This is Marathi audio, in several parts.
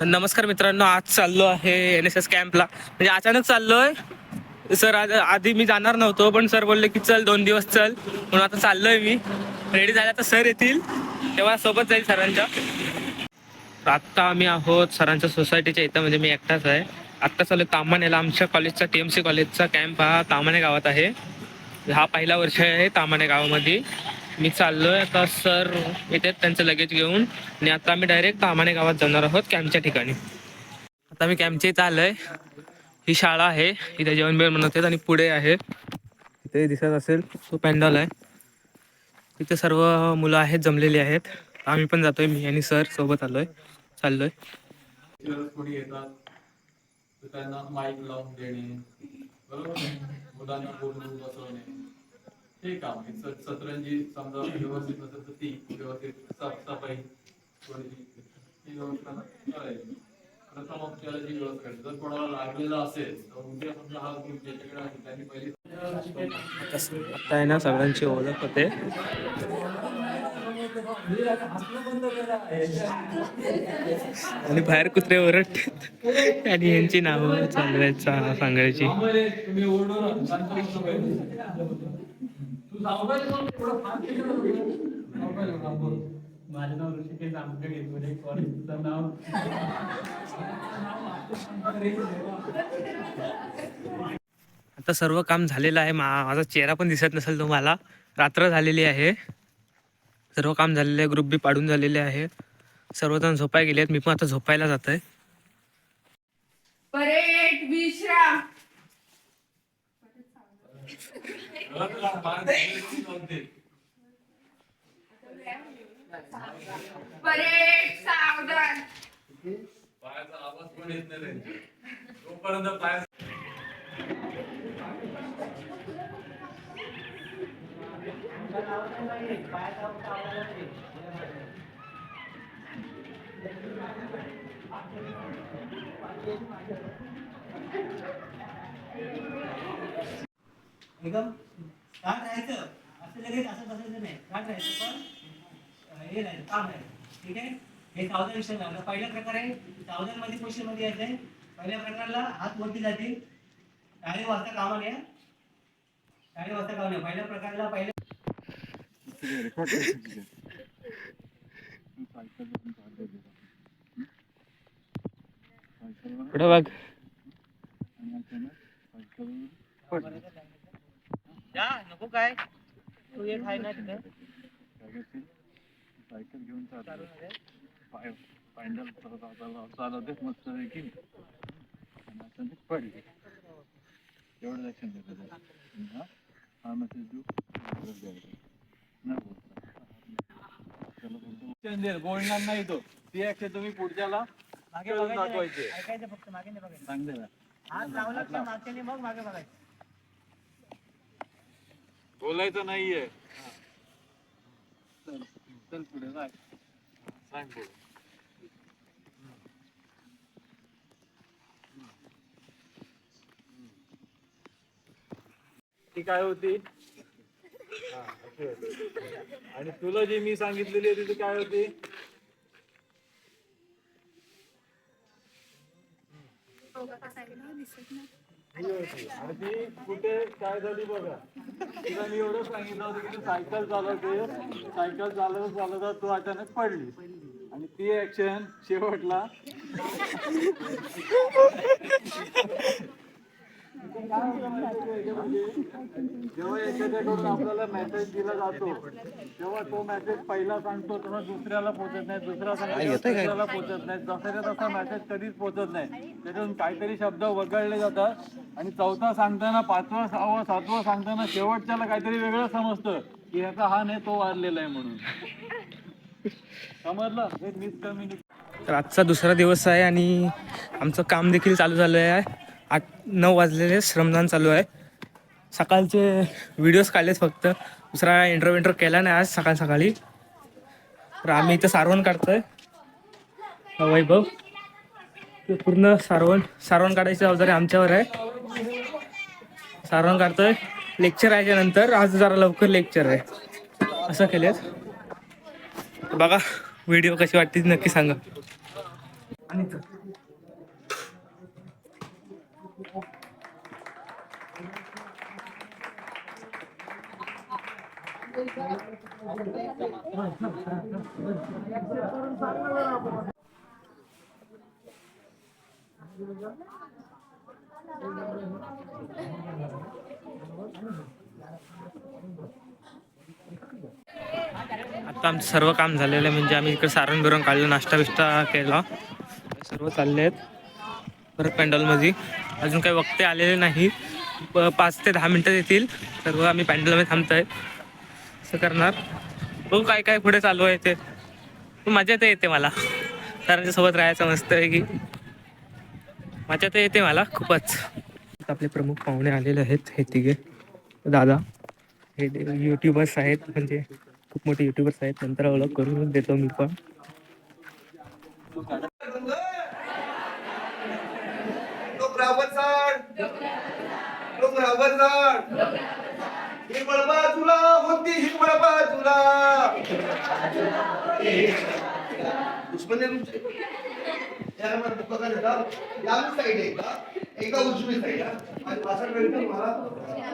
नमस्कार मित्रांनो आज चाललो आहे एन एस एस कॅम्पला म्हणजे अचानक चाललोय. सर आज आधी मी जाणार नव्हतो पण सर बोलले की चल दोन दिवस चल. म्हणून आता चाललोय मी. रेडी झाला तर सर येतील. तेव्हा सोबत जाईल सरांच्या. आत्ता आम्ही आहोत सरांच्या सोसायटीच्या इथं म्हणजे मी एकटाच आहे. आत्ता चालू तामानेला आमच्या कॉलेजचा टी एम सी कॉलेजचा कॅम्प हा तामाने गावात आहे. हा पहिला वर्ष आहे तामाने गावामध्ये. मी चाललोय आता सर येते त्यांचं लगेच घेऊन. आणि आता आम्ही डायरेक्ट कामाने गावात जाणार आहोत कॅम्पच्या ठिकाणी. आता मी कॅम्पच्या इथं आलोय. ही शाळा आहे इथे जेवण बिवण बनवतात आणि पुढे आहे. इथे दिसत असेल तो पॅन्डॉल आहे. तिथे सर्व मुलं आहेत जमलेली आहेत. आम्ही पण जातोय मी आणि सर सोबत आलोय चाललोय. त्यांना माईक लावून देणे बरोबर? मुलांना बोलून बसवणे. हे काम आहे. सतरंजी समजा व्यवस्थित नसेल तर ती व्यवस्थित साफसफाई थोडीशी ही व्यवस्था करायची. प्रथम उपचाराची व्यवस्था करायची. जर कोणाला लागलेलं असेल तर उद्या समजा हा ग्रुप ज्याच्याकडे आहे त्यांनी पहिले आता आहे ना सगळ्यांची ओळख होते. आणि बाहेर कुत्रे ओरडतात. आणि यांची नावं चालवायचं सांगायची. माझं नाव ऋषिकेश कॉलेजचं नाव. आता सर्व काम झालेलं आहे मा माझा चेहरा पण दिसत नसेल तुम्हाला. रात्र झालेली आहे. सर्व काम झालेलं आहे ग्रुप बी पाडून झालेले आहे. सर्वजण झोपाय गेले आहेत मी पण आता झोपायला जात आहे विश्राम. परेड सावधान पायाचा आवाज पण येत नाही तोपर्यंत त्यांच्या. जोपर्यंत पाय एकदम स्टार्ट राहायचं. असं लगेच असं बसायचं नाही. स्टार्ट राहायचं पण हे राहायचं काम आहे ठीक आहे? हे सावधान विषय झाला पहिला प्रकार आहे सावधानमध्ये पोझिशनमध्ये यायचं आहे. पहिल्या प्रकारला हात वरती जातील टाळी वाजता कामा नये टाळी वाजता कामा नये पहिल्या प्रकारला पहिल्या पुढे बघ. जा नको काय. तू एक आहे ना तिथे. सायकल घेऊन चालतो पाय पॅन्डल चालवते मस्त की पडली एवढं लक्षात देतो हा? हा मेसेज देऊ. नाही बोलतो बोलणार नाही तो. ती ऍक्शन तुम्ही पुढच्याला मागे दाखवायचे. नाही. ऐकायचं फक्त मागे नाही बघायचं. ना. हात लावला की मागच्याने मग मागे बघायचं. बोलायचं नाहीये. चल चल पुढे जाय सांग पुढे ती काय होती? हा. आणि तुला जी मी सांगितलेली होती ती काय होती? ही होती. आणि ती कुठे काय झाली बघा. तिला मी एवढं सांगितलं होतं की तू सायकल चालवते. सायकल चालवत चालवत तू अचानक पडली. आणि ती ऍक्शन शेवटला. जेव्हा एखाद्याकडून आपल्याला मेसेज दिला जातो तेव्हा तो मेसेज पहिला सांगतो तेव्हा दुसऱ्याला पोहोचत नाही दुसरा सांगतो दुसऱ्याला पोहोचत नाही जसा तसा मेसेज कधीच पोहोचत नाही. त्याच्यातून काहीतरी शब्द वगळले जातात आणि चौथा सांगताना पाचवा सहावा सातवा सांगताना शेवटच्याला काहीतरी वेगळं समजतं की ह्याचा हा नाही तो वारलेला आहे म्हणून. समजलं? हे मिसकम्युनिकेशन तर आजचा दुसरा दिवस आहे आणि आमचं काम देखील चालू झालं आहे आठ नऊ वाजलेले श्रमदान चालू आहे. सकाळचे व्हिडिओज काढलेत फक्त. दुसरा इंटरव्ह्यू इंटर केला नाही आज सकाळ सकाळी. तर आम्ही इथं सारवण काढतोय. वैभव. ते पूर्ण सारवण सारवण काढायची जबाबदारी आमच्यावर आहे. सारवण काढतोय. लेक्चर आहे नंतर आज जरा लवकर लेक्चर आहे. असं केलेत. बघा व्हिडिओ कशी वाटते नक्की सांगा. आता आमचं सर्व काम झालेलं आहे. म्हणजे आम्ही इकडे सारण बिरण काढलं नाश्ता बिष्टा केला. सर्व चालले आहेत. परत पॅन्डॉलमध्ये. अजून काही वक्ते आलेले नाही. प- पाच ते दहा मिनटं येतील. सर्व आम्ही पॅन्डॉलमध्ये थांबत आहे असं करणार. बघू काय काय पुढे चालू आहे ते. मजा तर येते मला. कारणच्यासोबत राहायचं मस्त आहे की. मजा तर येते मला खूपच. आपले प्रमुख पाहुणे आलेले आहेत हे तिघे. दादा हे युट्यूबर्स आहेत. म्हणजे खूप मोठे युट्यूबर्स आहेत. नंतर ओळख करून देतो मी पण. लोक रावण झाड लोक रावण हिरवळ बाजूला होती हिरवळ बाजूला दुश्मन तुमचे. साईड आहे का? एका उजवी साईड आणि भाषा कळते मला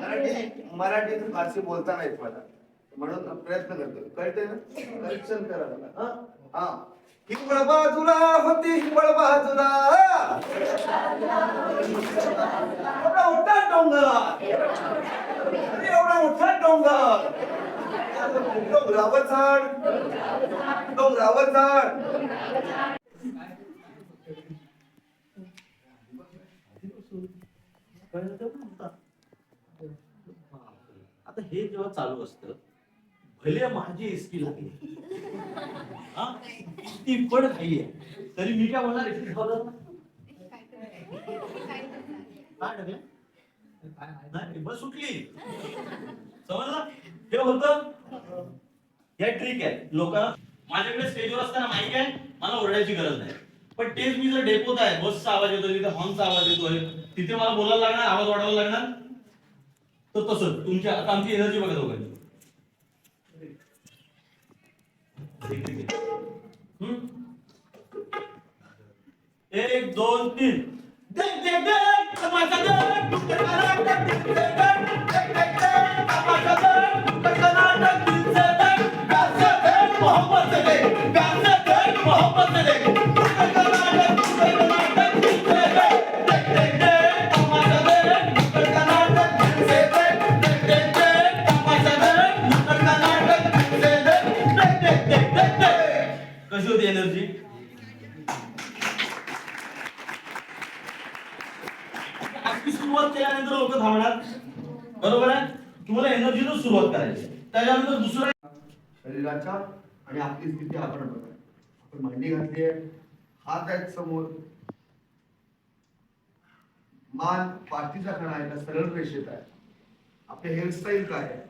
मराठी मराठीत फारसी बोलता नाहीत मला. म्हणून प्रयत्न करतो कळते ना? करेक्शन करा हा? हा. हिरवळ बाजूला होती हिरवळ बाजूला. एवढा मोठा डोंगर. एवढा मोठा डोंगर. डोंगरावर झाड. डोंगरावर झाड. आता हे जेव्हा चालू असतं भले माझी एसटी लागली हा? ती पण घाई आहे. तरी मी काय बोलणार एसटी खावलं काय टाकलं नाही बस सुटली. समजलं? हे होतं. या ट्रिक आहे. लोकांना माझ्याकडे स्टेजवर असताना माहिती आहे मला ओरडायची गरज नाही. पण तेच मी जर डेपोत आहे बसचा आवाज येतोय तिथे हॉर्नचा आवाज येतोय तिथे मला बोलायला लागणार आवाज वाढवायला लागणार. तर तसंच तुमच्या आता आमची एनर्जी बघा दोघांची. एक दोन तीन. देख, देख, देख, तमाशा देख, डुक्कर देख, देख, देख, देख, तमाशा देख, आणि आपली स्थिती आपण बघा. आपण मांडी घातली आहे. हात आहेत समोर. मान पाठीचा खणा आहे का सरळ रेषेत आहे. आपले हेअरस्टाईल काय आहे?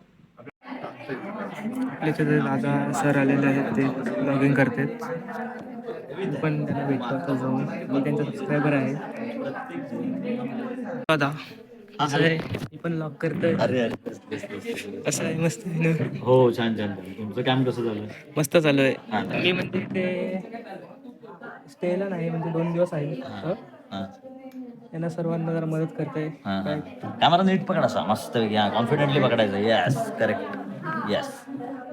आपले दादा सर आलेले आहेत ते ब्लॉगिंग करतात. पण त्यांना भेटतो आता जाऊन. मी त्यांचा सबस्क्रायबर आहे. दादा असं आहे मी पण ब्लॉग करतोय. अरे अरे असं आहे? मस्त आहे ना? हो छान छान छान. तुमचं काम कसं झालं मस्त चालू हा. आहे मी म्हणजे ते स्टेला नाही म्हणजे दोन दिवस आहे. फक्त. त्यांना सर्वांना जरा मदत करते काय? कॅमेरा नीट पकड असा मस्त हा कॉन्फिडेंटली पकडायचं. येस करेक्ट येस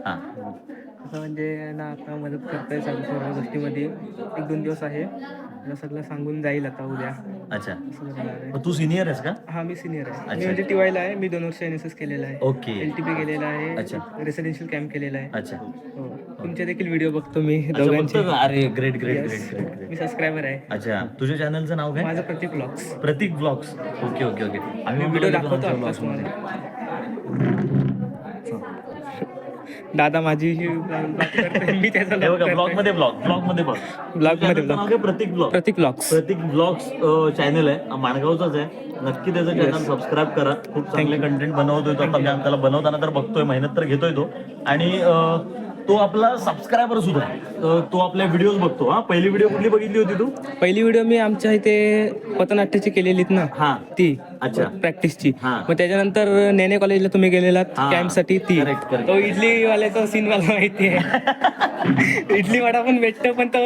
हा. म्हणजे ना आता मदत करताय सगळ्या सर्व गोष्टीमध्ये. एक दोन दिवस आहे. मला सगळं सांगून जाईल आता उद्या. अच्छा. असं करणार आहे. मग तू सिनियर आहेस का? हा मी सिनियर आहे. मी अच्छा. म्हणजे टीवायला आहे. मी दोन वर्ष एन एस एस केलेला आहे. ओके. एल टी पी केलेला अच्छा. आहे रेसिडेन्शियल कॅम्प केलेला आहे. अच्छा. हो. तुमचे देखील व्हिडिओ बघतो मी अच्छा, दोघांचे. बघतो का? अरे great great. Great great great मी सबस्क्रायबर आहे. अच्छा. तुझ्या चॅनलचं नाव काय? माझं Pratik vlogs Pratik vlogs okay okay okay. आम्ही व्हिडिओ दाखवतो आमच्या मध्ये. दादा माझी ही मी त्याचा ब्लॉग. मध्ये ब्लॉग ब्लॉगमध्ये बघ. मध्ये Pratik vlog Pratik vlogs Pratik vlogs channel आहे. माणगावचाच आहे. नक्की त्याचं चॅनल सबस्क्राईब करा. खूप चांगले कंटेंट बनवतोय तो. त्याला बनवताना तर बघतोय मेहनत तर घेतोय तो. आणि तो आपला सबस्क्रायबर सुद्धा. तो आपल्या व्हिडिओज बघतो. हा पहिली व्हिडिओ कुठली बघितली होती तू? पहिली व्हिडिओ मी आमच्या इथे पथनाट्याची केलेलीत ना हा. ती. अच्छा. प्रॅक्टिसची. मग त्याच्यानंतर नेने कॉलेजला तुम्ही गेलेलात हा. कॅम्पसाठी ती. तो इडली वाल्याचा सीन मला माहिती आहे. इडली वडा पण भेटतो पण तो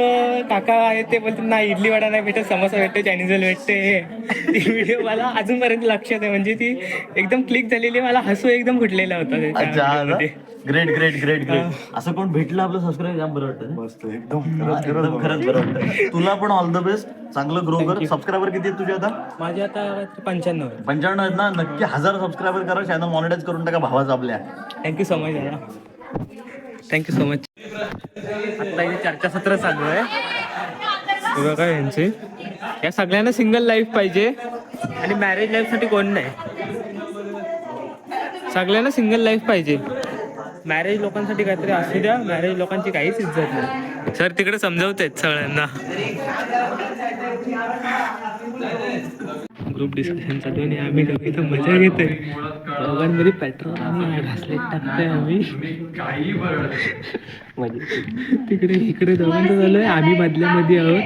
काका आहे ते बोलतात नाही इडली वडा नाही भेटत समोसा भेटतो चायनीज वाला भेटते. ती व्हिडिओ मला अजूनपर्यंत लक्षात आहे. म्हणजे ती एकदम क्लिक झालेली मला हसू एकदम फुटलेला होता ग्रेट ग्रेट ग्रेट ग्रेट असं कोण भेटलं आपलं सबस्क्राईब जाम बरं वाटतं. मस्त एकदम एकदम खरंच बरं वाटतं. तुला पण ऑल द बेस्ट चांगलं ग्रो कर. सबस्क्रायबर किती आहेत तुझे आता? माझे आता पंच्याण्णव आहे पंच्याण्णव आहेत ना? नक्की हजार सबस्क्रायबर करा. चॅनल मॉनिटाईज करून टाका भावाचा आपल्या. थँक्यू सो मच दादा थँक्यू सो मच आता इथे चर्चासत्र चालू आहे. हे बघा यांचे. या सगळ्यांना सिंगल लाईफ पाहिजे. आणि मॅरेज लाईफसाठी कोण नाही? सगळ्यांना सिंगल लाईफ पाहिजे. मॅरेज लोकांसाठी काहीतरी असू द्या मॅरेज लोकांची काहीच इज्जत नाही. सर तिकडे समजवतेत सगळ्यांना. ग्रुप डिस्कशन चालू आहे आणि आम्ही दोघी तर मजा घेतोय. दोघांमध्ये पेट्रोल आणि घासलेट टाकतोय आम्ही. म्हणजे तिकडे इकडे दोघांचं चालू आहे आम्ही मधल्या मध्ये आहोत.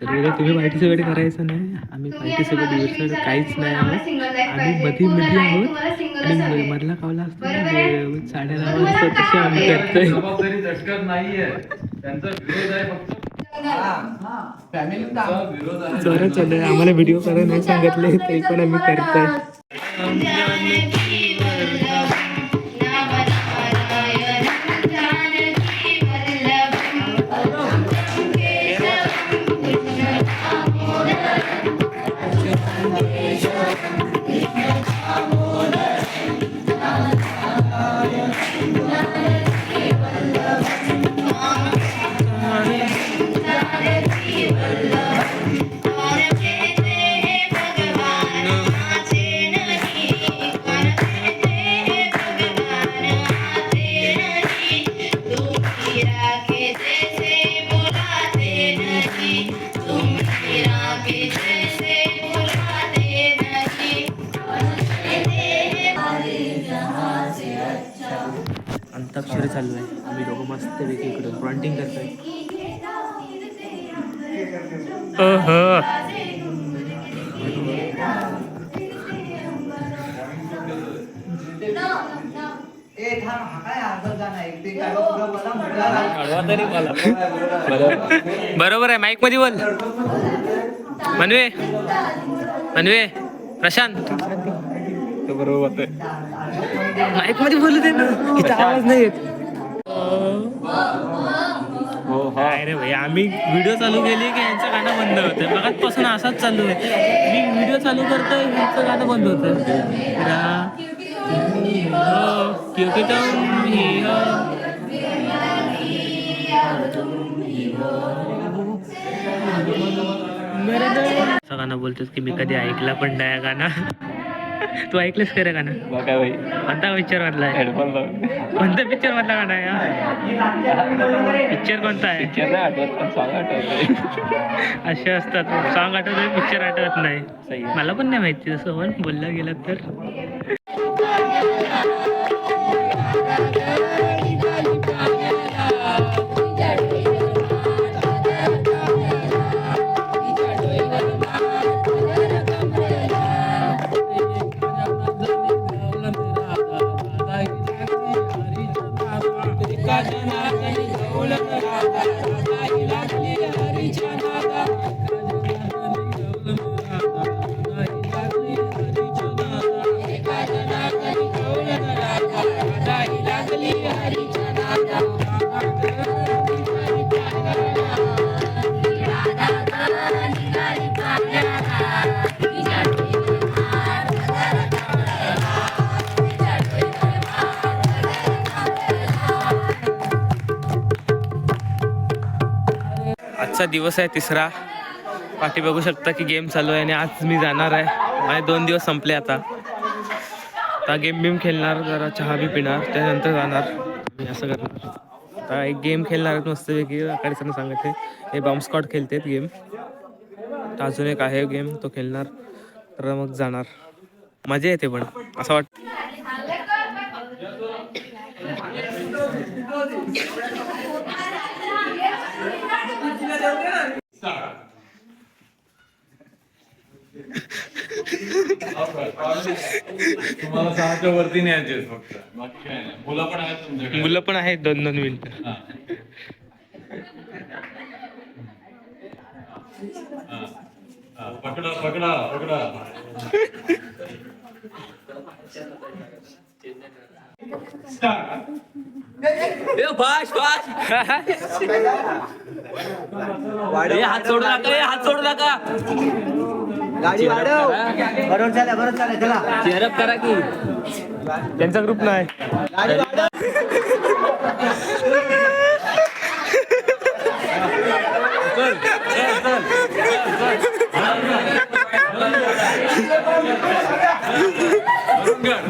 तर तुम्ही पार्टी सगळे करायचं नाही. आम्ही पार्टी सगळं दिवस काहीच नाही आहोत. आम्ही मध्ये मध्ये आहोत. आणि मधला कावला असतो ना, जे साड्या लावत असतात तसे आम्ही करतोय. जबाबदारी झटकत नाहीये. त्यांचा विरोध आहे फक्त. फॅमिलीचा विरोध आहे. जोरात चालू आहे आम्हाला व्हिडिओ करायला नाही सांगितले तरी पण आम्ही करतोय. बरोबर आहे माईकमध्ये बोल. मनवे. मनवे प्रशांत. बरोबर माईकमध्ये बोलू दे ना. आवाज नाही येत. नाही रे भाई आम्ही व्हिडिओ चालू केली की यांचं गाणं बंद होतं. मगाचपासून असाच चालू आहे. मी व्हिडिओ चालू करतोय यांचं गाणं बंद होतं. हो, क्योंकि तुम ही हो. असं गाणं बोलतोस की मी कधी ऐकला पण नाही गाणं. तू ऐकलंस का रे गाणं कोणता पिक्चर मधला आहे? कोणत्या पिक्चर मधला गाणं आहे पिक्चर कोणता आहे? असे असतात. सॉंग आठवत पिक्चर आठवत नाही. मला पण नाही माहिती तसं पण बोललं गेलं तर. आजचा दिवस आहे तिसरा. पाठी बघू शकता की गेम चालू आहे आणि आज मी जाणार आहे. माझे दोन दिवस संपले आता. आता गेम बिम खेळणार जरा चहा बी पिणार त्यानंतर जाणार. मी असं करणार. आता एक गेम खेळणार आहेत मस्तपैकी सांगत सांगते. हे बॉम्ब स्कॉट गेम तर अजून एक आहे गेम तो खेळणार. तर मग जाणार. मजा येते पण असं वाटतं. तुम्हाला सहाच्या वरती न्यायचे फक्त. बाकी काय नाही. मुलं पण आहेत तुमच्याकडे. मुलं पण आहेत दोन दोन मिनिटं. हा. हा. हा, पकडा पकडा पकडा. फास्ट फास्ट हात सोडू नका ए, हात सोडू नका. गाडी वाढव. बरोबर चालेल बरोबर चालेल चला. चेअरअप करा की. त्यांचा ग्रुप नाही. गाडी वाढव.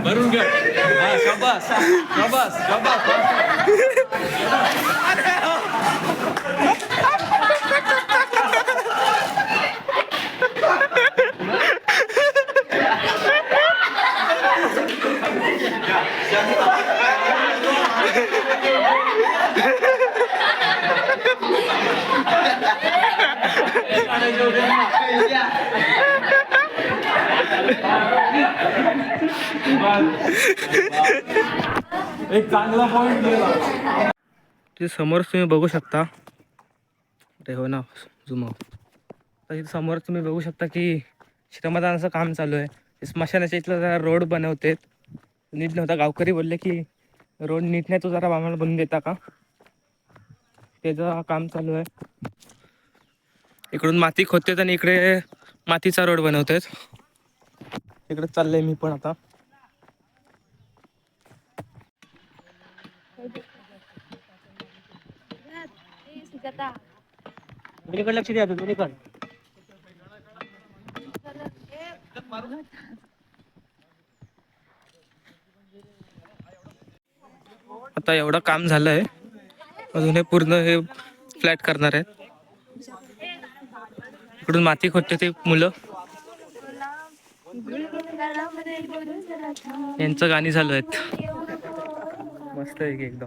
भरून घड भरून शाबास शाबास. शाबास एक चांगला पॉइंट गेला. ते समोर तुम्ही बघू शकता. अरे हो ना जुमव तर समोर तुम्ही बघू शकता की श्रमदानाचं काम चालू आहे. स्मशानाच्या इथलं जरा रोड बनवते. नीट नव्हता गावकरी बोलले की रोड नीट नाही तो जरा आम्हाला बनवून देता का? त्याचं काम चालू आहे. इकडून माती खोदतेत आणि इकडे मातीचा रोड बनवतात. इकडे चाललंय मी पण आता. दोन्हीकडे लक्ष द्या दोन्हीकडे. आता एवढं काम झालंय. अजून हे पूर्ण हे फ्लॅट करणार आहेत. इकडून माती खोदते ते मुलं. यांचं गाणी झालं आहेत. मस्त आहे की एकदम.